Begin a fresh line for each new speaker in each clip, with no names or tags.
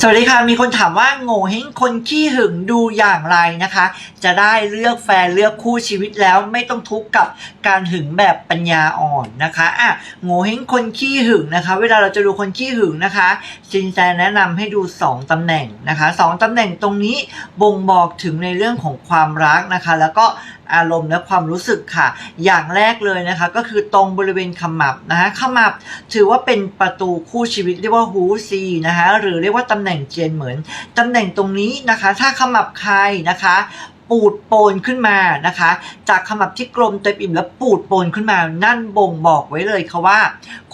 สวัสดีค่ะ มีคนถามว่าโง่เฮงคนขี้หึงดูอย่างไรนะคะ จะได้เลือกแฟนเลือกคู่ชีวิตแล้วไม่ต้องทุกข์กับการหึงแบบปัญญาอ่อนนะคะอะโง่เฮงคนขี้หึงนะคะ เวลาเราจะดูคนขี้หึงนะคะซินแซแนะนำให้ดู 2ตำแหน่งนะคะสองตำแหน่งตรงนี้บ่งบอกถึงในเรื่องของความรักนะคะ แล้วก็อารมณ์และความรู้สึกค่ะ อย่างแรกเลยนะคะก็คือตรงบริเวณขมับนะคะขมับถือว่าเป็นประตูคู่ชีวิตเรียกว่าฮูซีนะคะหรือเรียกว่าตำแหน่งเจียนเหมือนตำแหน่งตรงนี้นะคะ ถ้าขมับใครนะคะปูดโปนขึ้นมานะคะ จากขมับที่กลมเต็มอิ่มแล้วปูดโปนขึ้นมา นั่นบ่งบอกไว้เลยค่ะว่า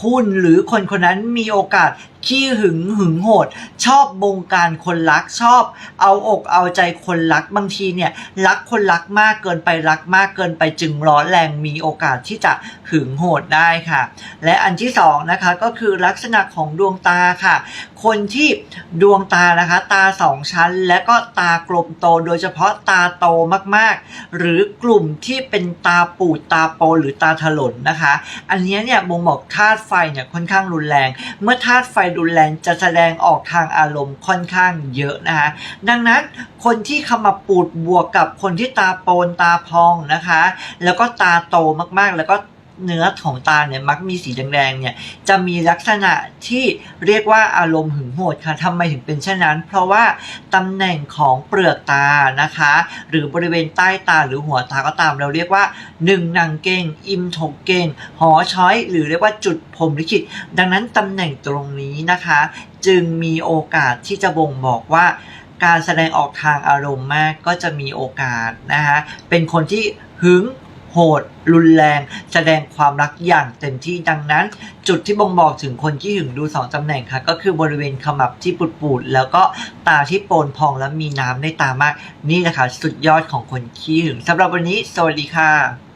คุณหรือคนคนนั้นมีโอกาส ขี้หึงหึงโหด ชอบบงการคนรักชอบ เอาอกเอาใจคนรักบางทีเนี่ยรักคนรักมากเกินไปรักมากเกินไปจึงร้อนแรงมีโอกาสที่จะหึงโหดได้ค่ะ และอันที่สองนะคะก็คือลักษณะของดวงตาค่ะ คนที่ดวงตานะคะ ตาสองชั้น และก็ตากลมโตโดยเฉพาะตาโตมากๆ หรือกลุ่มที่เป็นตาปูดตาโปหรือตาถลนนะคะ อันนี้เนี่ยบ่งบอกธาตุไฟเนี่ยค่อนข้างรุนแรง เมื่อธาตุไฟรุนแรงจะแสดงออกทางอารมณ์ค่อนข้างเยอะนะคะดังนั้นคนที่ขมับปูดบวกกับคนที่ตาโปนตาพองนะคะ แล้วก็ตาโตมากๆ แล้วก็ เนื้อของตาเนี่ยมักมีสีแดงๆเนี่ยจะมีลักษณะที่เรียกว่าอารมณ์หึงโหดค่ะทำไมถึงเป็นเช่นนั้น เพราะว่าตำแหน่งของเปลือกตานะคะ หรือบริเวณใต้ตาหรือหัวตาก็ตาม เราเรียกว่าหนึ่งนางเก่งอิมถกเก่งหอช้อย หรือเรียกว่าจุดพรมลิขิตดังนั้นตำแหน่งตรงนี้นะคะ จึงมีโอกาสที่จะบ่งบอกว่าการแสดงออกทางอารมณ์มากก็จะมีโอกาสนะคะเป็นคนที่หึง โหด รุนแรง แสดงความรักอย่างเต็มที่ดังนั้น จุดที่บ่งบอกถึงคนที่หึงดูสองตำแหน่งค่ะ ก็คือบริเวณขมับที่ปูดๆแล้วก็ตาที่โปนพองและมีน้ำในตามาก นี่นะคะสุดยอดของคนขี้หึงสำหรับวันนี้สวัสดีค่ะ